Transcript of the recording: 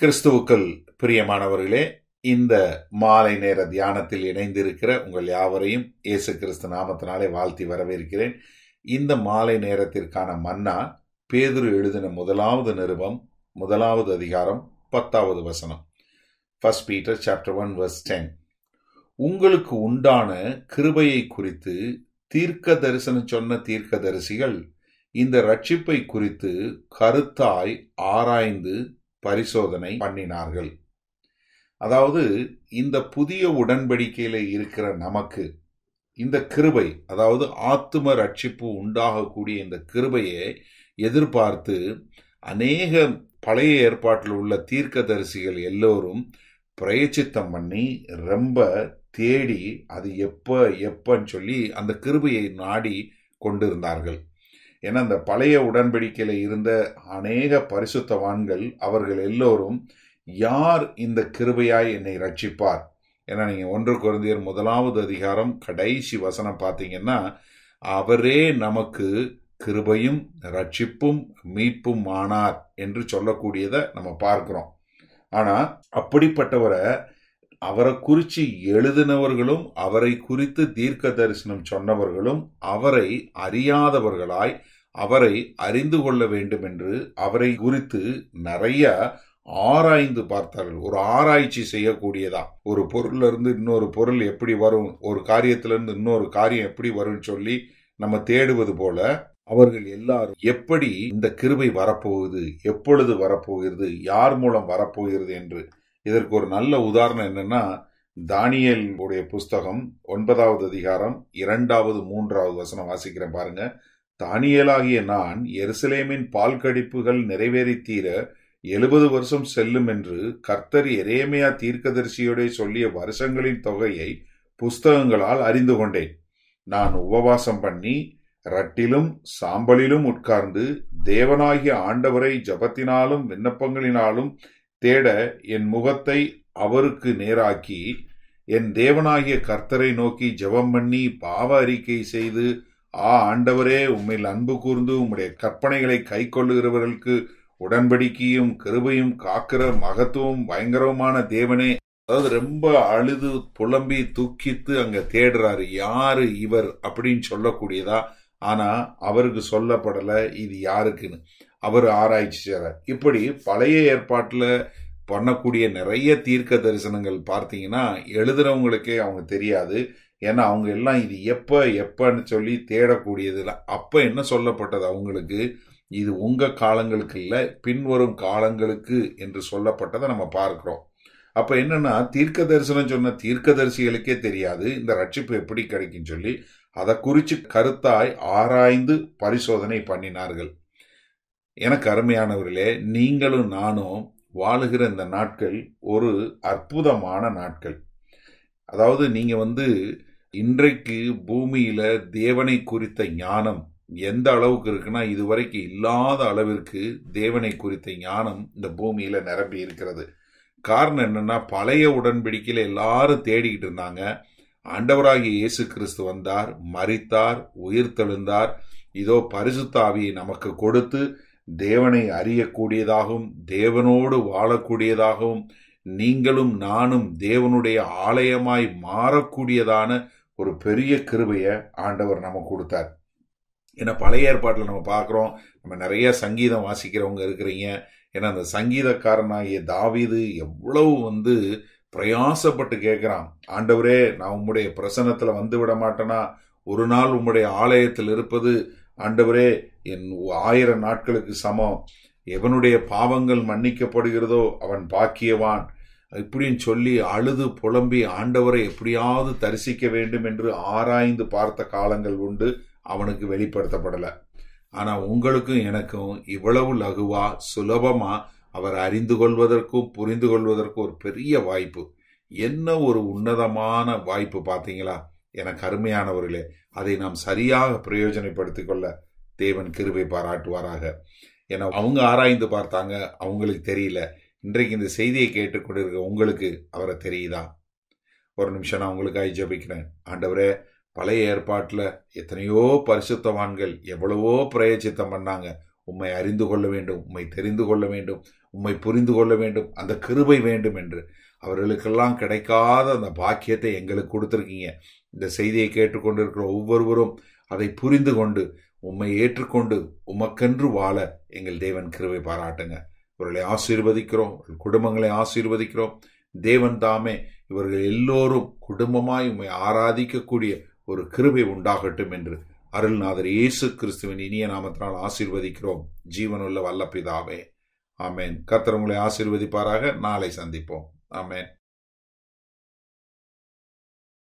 கிறிஸ்துவுக்கள் பிரியமானவர்களே இந்த மாலை நேர தியானத்தில் இணைந்திருக்கிற உங்கள் யாவரையும் இயேசு கிறிஸ்து நாமத்தினாலே வாழ்த்தி வரவேற்கிறேன். இந்த மாலை நேரத்திற்கான மன்னா பேதுரு எழுதின முதலாவது நிருபம் முதலாவது அதிகாரம் பத்தாவது வசனம். First Peter chapter one verse ten உங்களுக்கு உண்டான கிருபையை குறித்து தீர்க்க தரிசனம் சொன்ன தீர்க்க தரிசிகள் இந்த ரட்சிப்பை குறித்து கருத்தாய் ஆராய்ந்து பரிசோதனை பண்ணினார்கள். அதாவது இந்த புதிய உடன்படிக்கையில இருக்கிற நமக்கு இந்த கிருபை அதாவது ஆத்தும ரட்சிப்பு உண்டாகக்கூடிய இந்த கிருபையை எதிர்பார்த்து அநேக பழைய ஏற்பாட்டில் உள்ள தீர்க்கதரிசிகள் எல்லோரும் பிரயச்சித்தம் பண்ணி ரொம்ப தேடி அது எப்போ எப்பன்னு சொல்லி அந்த கிருபையை நாடி கொண்டிருந்தார்கள். ஏன்னா அந்த பழைய உடன்படிக்கையில் இருந்த அநேக பரிசுத்தவான்கள் அவர்கள் எல்லோரும் யார் இந்த கிருபையாய் என்னை ரட்சிப்பார் ஏன்னா நீங்கள் ஒன்று குழந்தையர் முதலாவது அதிகாரம் கடைசி வசனம் பார்த்தீங்கன்னா அவரே நமக்கு கிருபையும் ரட்சிப்பும் மீட்பும் ஆனார் என்று சொல்லக்கூடியதை நம்ம பார்க்குறோம். ஆனால் அப்படிப்பட்டவரை அவரை குறித்து எழுதினவர்களும் அவரை குறித்து தீர்க்க தரிசனம் சொன்னவர்களும் அவரை அறியாதவர்களாய் அவரை அறிந்து கொள்ள வேண்டும் என்று அவரை குறித்து நிறைய ஆராய்ந்து பார்த்தார்கள். ஒரு ஆராய்ச்சி செய்யக்கூடியதா. ஒரு பொருள்ல இருந்து இன்னொரு பொருள் எப்படி வரும்? ஒரு காரியத்துல இருந்து இன்னொரு காரியம் எப்படி வரும்னு சொல்லி நம்ம தேடுவது போல அவர்கள் எல்லாரும் எப்படி இந்த கிருபை வரப்போகுது? எப்பொழுது வரப்போகிறது? யார் மூலம் வரப்போகிறது என்று இதற்கு ஒரு நல்ல உதாரணம் என்னன்னா தானியல் உடைய புஸ்தகம் ஒன்பதாவது அதிகாரம் இரண்டாவது மூன்றாவது வசனம் வாசிக்கிறேன் பாருங்க. தானியலாகிய நான் எருசலேமின் பால் கடிப்புகள் நிறைவேறி தீர எழுபது வருஷம் செல்லும் என்று கர்த்தர் எரேமையா தீர்க்கதரிசியோட சொல்லிய வருஷங்களின் தொகையை புஸ்தகங்களால் அறிந்து கொண்டேன். நான் உபவாசம் பண்ணி ரட்டிலும் சாம்பலிலும் உட்கார்ந்து தேவனாகிய ஆண்டவரை ஜபத்தினாலும் விண்ணப்பங்களினாலும் தேட என் முகத்தை அவருக்கு நேராக்கி என் தேவனாகிய கர்த்தரை நோக்கி ஜெபம் பண்ணி பாவ அறிக்கை செய்து ஆ ஆண்டவரே உண்மையில் அன்பு கூர்ந்து உம்முடைய கற்பனைகளை கை கொள்ளுகிறவர்களுக்கு உடன்படிக்கையும் கிருபையும் காக்கிற மகத்துவம் பயங்கரமான தேவனே. அதாவது ரொம்ப அழுது புலம்பி தூக்கித்து அங்க தேடுறாரு. யாரு இவர்? அப்படின்னு சொல்லக்கூடியதா? ஆனா அவருக்கு சொல்லப்படல இது யாருக்குன்னு? அவர் ஆராய்ச்சி செய்கிறார் இப்படி பழைய ஏற்பாட்டில் பண்ணக்கூடிய நிறைய தீர்க்க தரிசனங்கள் பார்த்தீங்கன்னா எழுதுறவங்களுக்கே அவங்க தெரியாது. ஏன்னா அவங்க எல்லாம் இது எப்போ எப்பன்னு சொல்லி தேடக்கூடியதுல. அப்போ என்ன சொல்லப்பட்டது அவங்களுக்கு? இது உங்கள் காலங்களுக்கு இல்லை பின்வரும் காலங்களுக்கு என்று சொல்லப்பட்டதை நம்ம பார்க்குறோம். அப்போ என்னென்னா தீர்க்க தரிசனம் சொன்ன தீர்க்கதரிசிகளுக்கே தெரியாது. இந்த ரட்சிப்பு எப்படி கிடைக்கும் சொல்லி அதை குறித்து கருத்தாய் ஆராய்ந்து பரிசோதனை பண்ணினார்கள். எனக்கு அருமையானவர்களே நீங்களும் நானும் வாழுகிற இந்த நாட்கள் ஒரு அற்புதமான நாட்கள். அதாவது நீங்க வந்து இன்றைக்கு பூமியில தேவனை குறித்த ஞானம் எந்த அளவுக்கு இருக்குன்னா இதுவரைக்கும் இல்லாத அளவிற்கு தேவனை குறித்த ஞானம் இந்த பூமியில நிரம்பி இருக்கிறது. காரணம் என்னன்னா பழைய உடன்பிடிக்கையில் எல்லாரும் தேடிக்கிட்டு இருந்தாங்க. ஆண்டவராகிய இயேசு கிறிஸ்து வந்தார் மறித்தார் உயிர் தெழுந்தார் இதோ பரிசுத்தாவியை நமக்கு கொடுத்து தேவனை அறியக்கூடியதாகவும் தேவனோடு வாழக்கூடியதாகவும் நீங்களும் நானும் தேவனுடைய ஆலயமாய் மாறக்கூடியதான ஒரு பெரிய கிருபைய ஆண்டவர் நமக்கு கொடுத்தார். ஏன்னா பழைய ஏற்பாட்டில் நம்ம பார்க்குறோம் நம்ம நிறைய சங்கீதம் வாசிக்கிறவங்க இருக்கிறீங்க. ஏன்னா அந்த சங்கீதக்காரனாகிய தாவிது எவ்வளவு வந்து பிரயாசப்பட்டு கேட்குறான். ஆண்டவரே நான் உம்முடைய பிரசனத்தில் வந்து விட மாட்டேனா? ஒரு நாள் உம்முடைய ஆலயத்தில் இருப்பது ஆண்டவரே என் ஆயிரம் நாட்களுக்கு சமம். எவனுடைய பாவங்கள் மன்னிக்கப்படுகிறதோ அவன் பாக்கியவான். இப்படின்னு சொல்லி அழுது புலம்பி ஆண்டவரை எப்படியாவது தரிசிக்க வேண்டும் என்று ஆராய்ந்து பார்த்த காலங்கள் உண்டு அவனுக்கு வெளிப்படுத்தப்படல. ஆனா உங்களுக்கும் எனக்கும் இவ்வளவு லகுவா சுலபமா அவர் அறிந்து கொள்வதற்கும் புரிந்து கொள்வதற்கும் ஒரு பெரிய வாய்ப்பு. என்ன ஒரு உன்னதமான வாய்ப்பு பார்த்தீங்களா? எனக்கு அருமையானவர்களே அதை நாம் சரியாக பிரயோஜனப்படுத்திக் கொள்ள தேவன் கிருபை பாராட்டுவாராக. ஏன்னா அவங்க ஆராய்ந்து பார்த்தாங்க அவங்களுக்கு தெரியல. இன்றைக்கு இந்த செய்தியை கேட்டுக்கொண்டிருக்க உங்களுக்கு அவரை தெரியுதா? ஒரு நிமிஷம் நான் உங்களுக்காக ஜபிக்கிறேன். ஆண்டவரே பழைய ஏற்பாட்டில் எத்தனையோ பரிசுத்தவான்கள் எவ்வளவோ பிரயச்சித்தம் பண்ணாங்க. உம்மை அறிந்து கொள்ள வேண்டும் உம்மை தெரிந்து கொள்ள வேண்டும் உம்மை புரிந்து கொள்ள வேண்டும் அந்த கிருபை வேண்டும் என்று. அவர்களுக்கெல்லாம் கிடைக்காத அந்த பாக்கியத்தை எங்களுக்கு கொடுத்துருக்கீங்க. இந்த செய்தியை கேட்டுக்கொண்டிருக்கிற ஒவ்வொருவரும் அதை புரிந்து கொண்டு உம்மை ஏற்றுக்கொண்டு உமக்கென்று வாழ எங்கள் தேவன் கிருவை பாராட்டுங்க. இவர்களை ஆசீர்வதிக்கிறோம் குடும்பங்களை ஆசீர்வதிக்கிறோம். தேவன் தாமே இவர்கள் எல்லோரும் குடும்பமாய் உம்மை ஆராதிக்கக்கூடிய ஒரு கிருபை உண்டாகட்டும் என்று அருள்நாதர் இயேசு கிறிஸ்துவின் இனிய நாமத்தினால் ஆசீர்வதிக்கிறோம். ஜீவனுள்ள வல்லப்பிதாவே. ஆமேன். கர்த்தர் உங்களை ஆசீர்வதிப்பாராக. நாளை சந்திப்போம். ஆமேன்